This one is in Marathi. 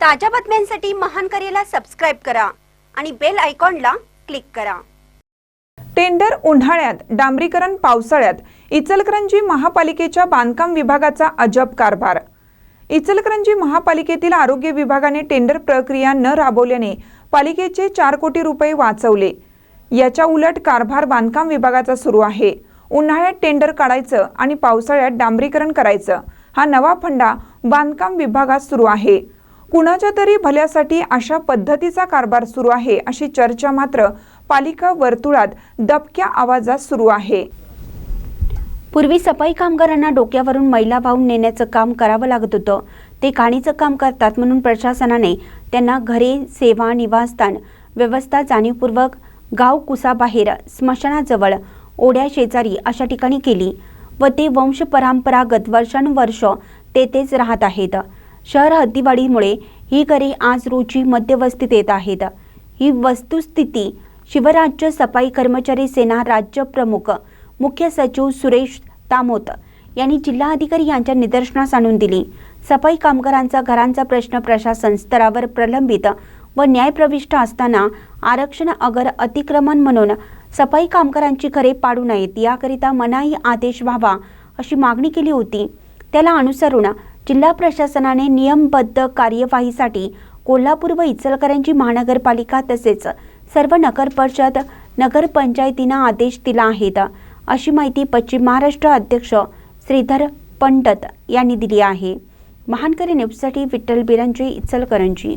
ताज्या बातम्यांसाठी महान करेला सबस्क्राईब करा आणि बेल आयकॉनला क्लिक करा. टेंडर उन्हाळ्यात डांबरीकरण पावसाळ्यात इचलकरंजी महापालिकेच्या बांधकाम विभागाचा अजब कारभार. इचलकरंजी महापालिकेतील आरोग्य विभागाने टेंडर प्रक्रिया न राबवल्याने पालिकेचे चार कोटी रुपये वाचवले. याच्या उलट कारभार बांधकाम विभागाचा सुरू आहे. उन्हाळ्यात टेंडर काढायचं आणि पावसाळ्यात डांबरीकरण करायचं हा नवा फंडा बांधकाम विभागात सुरू आहे. कुणाच्या तरी भल्यासाठी अशा पद्धतीचा कारभार सुरू आहे अशी चर्चा मात्र पालिका वर्तुळात दबक्या आवाजात सुरू आहे. पूर्वी सफाई कामगारांना डोक्यावरून मैला वाहून नेण्याचं काम करावं लागत होतं. ते घाणीचं काम करतात म्हणून प्रशासनाने त्यांना घरे सेवा निवासस्थान व्यवस्था जाणीवपूर्वक गाव कुसाबाहेर स्मशानाजवळ ओढ्या शेजारी अशा ठिकाणी केली व ते वंश परंपरागत वर्षानुवर्ष तेथेच राहत आहेत. शहर हद्दीवाढीमुळे ही घरे आज रोजी मध्यवस्तीत येत आहेत. ही वस्तुस्थिती शिवराज्य सफाई कर्मचारी सेना राज्य प्रमुख मुख्य सचिव सुरेश तामोत यांनी जिल्हाधिकारी यांच्या निदर्शनास आणून दिली. सफाई कामगारांचा घरांचा प्रश्न प्रशासन स्तरावर प्रलंबित व न्यायप्रविष्ट असताना आरक्षण अगर अतिक्रमण म्हणून सफाई कामगारांची घरे पाडू नयेत याकरिता मनाई आदेश व्हावा अशी मागणी केली होती. त्याला अनुसरून जिल्हा प्रशासनाने नियमबद्ध कार्यवाहीसाठी कोल्हापूर व इचलकरंजी महानगरपालिका तसेच सर्व नगर परिषद नगरपंचायतींना आदेश दिला आहेत. अशी माहिती पश्चिम महाराष्ट्र अध्यक्ष श्रीधर पंडत यांनी दिली आहे. महानकरी न्यूजसाठी विठ्ठल बिरंजी इचलकरंजी.